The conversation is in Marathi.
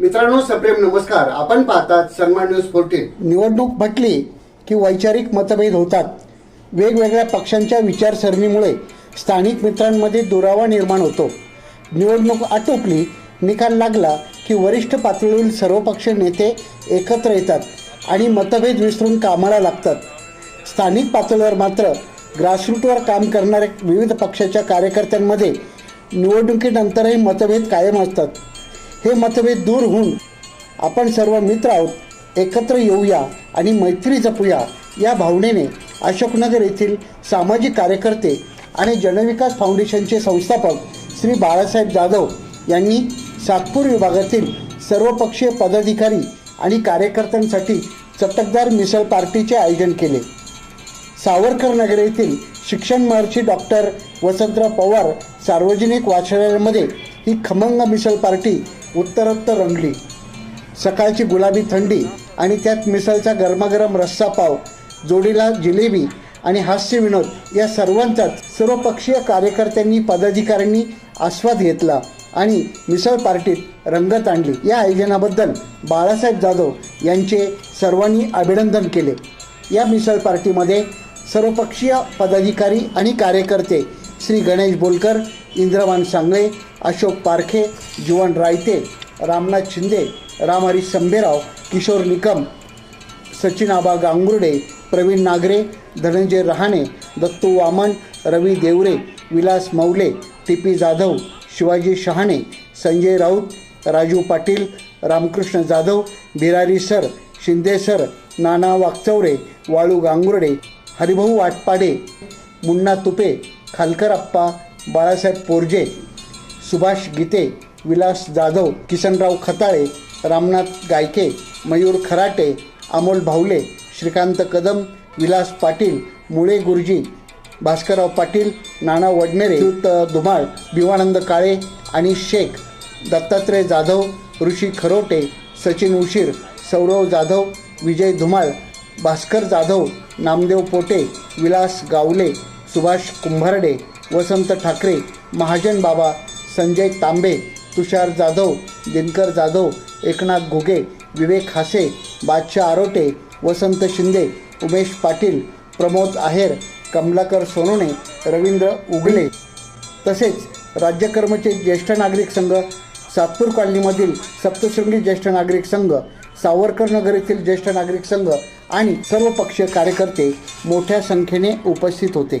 मित्रांनो सप्रेम नमस्कार. आपण पाहतात सन्मान न्यूज फोर्टीन निवडणूक म्हटली की वैचारिक मतभेद होतात. वेगवेगळ्या पक्षांच्या विचारसरणीमुळे स्थानिक मित्रांमध्ये दुरावा निर्माण होतो. निवडणूक आटोपली निकाल लागला की वरिष्ठ पातळीवरील सर्वपक्षीय नेते एकत्र येतात आणि मतभेद विसरून कामाला लागतात. स्थानिक पातळीवर मात्र ग्रासरूटवर काम करणाऱ्या विविध पक्षाच्या कार्यकर्त्यांमध्ये निवडणुकीनंतरही मतभेद कायम असतात. हे मतभेद दूर होऊन आपण सर्व मित्र आहोत एकत्र येऊया आणि मैत्री जपूया या भावनेने अशोकनगर येथील सामाजिक कार्यकर्ते आणि जनविकास फाउंडेशनचे संस्थापक श्री बाळासाहेब जाधव यांनी सातपूर विभागातील सर्वपक्षीय पदाधिकारी आणि कार्यकर्त्यांसाठी चटकदार मिसळ पार्टीचे आयोजन केले. सावरकर नगर येथील शिक्षण महर्षी डॉक्टर वसंतराव पवार सार्वजनिक वाचनालयामध्ये ही खमंग मिसळ पार्टी उत्तरोत्तर रंगली. सकाळची गुलाबी थंडी आणि त्यात मिसळचा गरमागरम रस्सा पाव जोडीला जिलेबी आणि हास्य विनोद या सर्वांचाच सर्वपक्षीय कार्यकर्त्यांनी पदाधिकाऱ्यांनी आस्वाद घेतला आणि मिसळ पार्टीत रंगत आणली. या आयोजनाबद्दल बाळासाहेब जाधव यांचे सर्वांनी अभिनंदन केले. या मिसळ पार्टीमध्ये सर्वपक्षीय पदाधिकारी आणि कार्यकर्ते श्री गणेश बोलकर इंद्रवान Sangle Ashok Parkhe Jeevan Raite Ramnath Shinde Ramhari Sambherao Kishor Nikam Sachin Aba Gangurde Pravin Nagre Dhananjay Rahane Dattu Waman Ravi Devare Vilas Maule T P Jadhav Shivaji Shahane Sanjay Raut Raju Patil Ramkrishna Jadhav Birari sir Shinde sir Nana Wagchaure Walu Gangurde Haribhau वाटपाडे Munna Tupe Khalkar अप्पा बाळासाहेब पोरजे सुभाष गीते विलास जाधव किसनराव खताळे रामनाथ गायके मयूर खराटे अमोल भावले श्रीकांत कदम विलास पाटील मुळे गुरुजी भास्करराव पाटील नाना वडनेरे धुमाळ भिवानंद काळे आणि शेख दत्तात्रय जाधव ऋषी खरोटे सचिन उशीर सौरव जाधव विजय धुमाळ भास्कर जाधव नामदेव पोटे विलास गावले सुभाष कुंभारडे वसंत ठाकरे महाजन बाबा संजय तांबे तुषार जाधव दिनकर जाधव एकनाथ घुगे विवेक हासे बादशाह आरोटे वसंत शिंदे उमेश पाटील प्रमोद आहेर कमलाकर सोनोने रवींद्र उगले. तसेच राज्यकर्मचे ज्येष्ठ नागरिक संघ सातपूर कॉलनीमधील सप्तशृंगी ज्येष्ठ नागरिक संघ सावरकर नगर येथील ज्येष्ठ नागरिक संघ आणि सर्व पक्षीय कार्यकर्ते मोठ्या संख्येने उपस्थित होते.